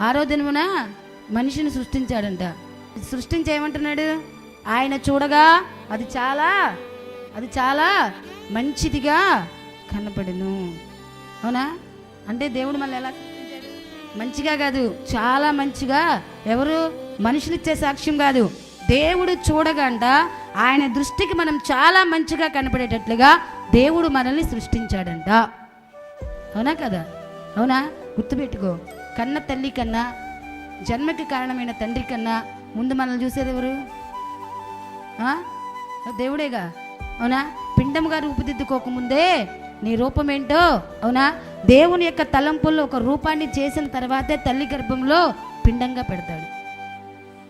ఆరో దినమున మనిషిని సృష్టించాడంట. సృష్టించేమంటున్నాడు ఆయన చూడగా అది చాలా అది చాలా మంచిదిగా కనపడును. అవునా? అంటే దేవుడు మళ్ళీ ఎలా మంచిగా కాదు చాలా మంచిగా. ఎవరు? మనుషులిచ్చే సాక్ష్యం కాదు. దేవుడు చూడగంట ఆయన దృష్టికి మనం చాలా మంచిగా కనపడేటట్లుగా దేవుడు మనల్ని సృష్టించాడంట. అవునా కదా? అవునా? గుర్తుపెట్టుకో. కన్న తల్లి కన్నా జన్మకి కారణమైన తండ్రి కన్నా ముందు మనల్ని చూసేది ఎవరు? దేవుడేగా? అవునా? పిండముగా రూపుదిద్దుకోకముందే నీ రూపం ఏంటో అవునా? దేవుని యొక్క తలంపుల్లో ఒక రూపాన్ని చేసిన తర్వాతే తల్లి గర్భంలో పిండంగా పెడతాడు.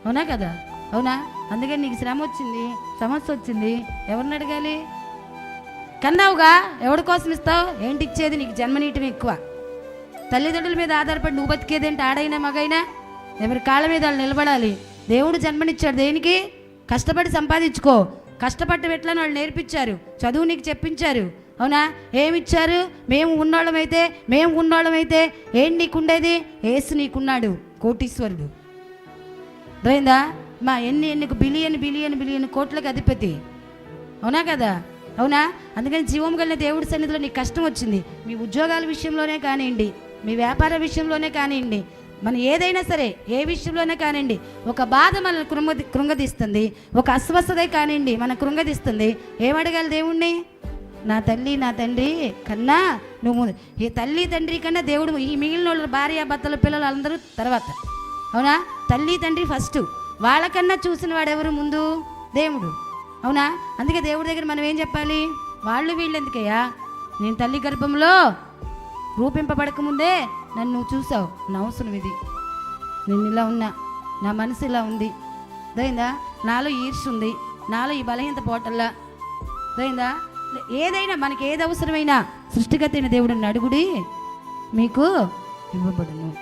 అవునా కదా? అవునా? అందుకని నీకు శ్రమ వచ్చింది సమస్య వచ్చింది. ఎవరిని అడగాలి? కన్నావుగా? ఎవడి కోసం ఇస్తావు? ఏంటి ఇచ్చేది నీకు జన్మనీయటం ఎక్కువ. తల్లిదండ్రుల మీద ఆధారపడి నువ్వు బతికేదేంటి? ఆడైనా మగైనా? ఎవరి కాళ్ళ మీద వాళ్ళు నిలబడాలి. దేవుడు జన్మనిచ్చాడు దేనికి? కష్టపడి సంపాదించుకో. కష్టపడ్డ ఎట్లని వాళ్ళు నేర్పించారు? చదువు నీకు చెప్పించారు. అవునా? ఏమిచ్చారు? మేము ఉన్నోళ్ళమైతే మేము ఉన్నోళ్ళమైతే ఏం నీకుండేది? ఏసు నీకున్నాడు కోటీశ్వరుడు. అర్థమైందా? మా ఎన్ని ఎన్నికు బిలియన్ బిలియన్ బిలియన్ కోట్లకు అధిపతి. అవునా కదా? అవునా? అందుకని జీవం కలిగిన దేవుడి సన్నిధిలో నీకు కష్టం వచ్చింది. మీ ఉద్యోగాల విషయంలోనే కానివ్వండి. మీ వ్యాపార విషయంలోనే కానివ్వండి మన ఏదైనా సరే ఏ విషయంలోనే కానివ్వండి ఒక బాధ మనల్ని కృంగ కృంగదీస్తుంది ఒక అస్వస్థత కానివ్వండి మన కృంగదీస్తుంది. ఏమడగాలి దేవుణ్ణి? నా తల్లి నా తండ్రి కన్నా నువ్వు ఈ తల్లి తండ్రి కన్నా దేవుడు ఈ మిగిలిన వాళ్ళ భార్య భర్తల పిల్లలు అందరూ తర్వాత. అవునా? తల్లి తండ్రి ఫస్ట్ వాళ్ళకన్నా చూసిన వాడెవరు ముందు? దేవుడు. అవునా? అందుకే దేవుడి దగ్గర మనం ఏం చెప్పాలి? వాళ్ళు వీళ్ళు ఎందుకయ్యా నేను తల్లి గర్భంలో రూపింపబడక ముందే నన్ను నువ్వు చూసావు నా అవసరం ఇది. నేను ఇలా ఉన్నా. నా మనసు ఇలా ఉంది. అదైందా నాలో ఈర్ష ఉంది. నాలో ఈ బలహీనత పోటల్లా అదైందా ఏదైనా మనకి ఏది అవసరమైనా సృష్టిగతైన దేవుడు దేవుడిని అడుగుడి. మీకు ఇవ్వబడును.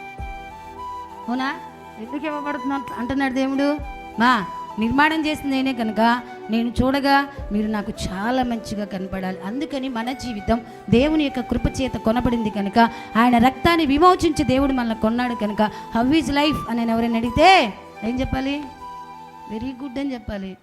అవునా? ఎందుకు ఇవ్వబడుతున్నా అంటున్నాడు దేవుడు? మా నిర్మాణం చేసింది నేనే కనుక. నేను చూడగా మీరు నాకు చాలా మంచిగా కనపడాలి. అందుకని మన జీవితం దేవుని యొక్క కృపచేత కొనబడింది కనుక ఆయన రక్తాన్ని విమోచించి దేవుడు మనల్ని కొన్నాడు కనుక హౌ ఈజ్ లైఫ్ అని ఎవరైనా అడిగితే ఏం చెప్పాలి? వెరీ గుడ్ అని చెప్పాలి.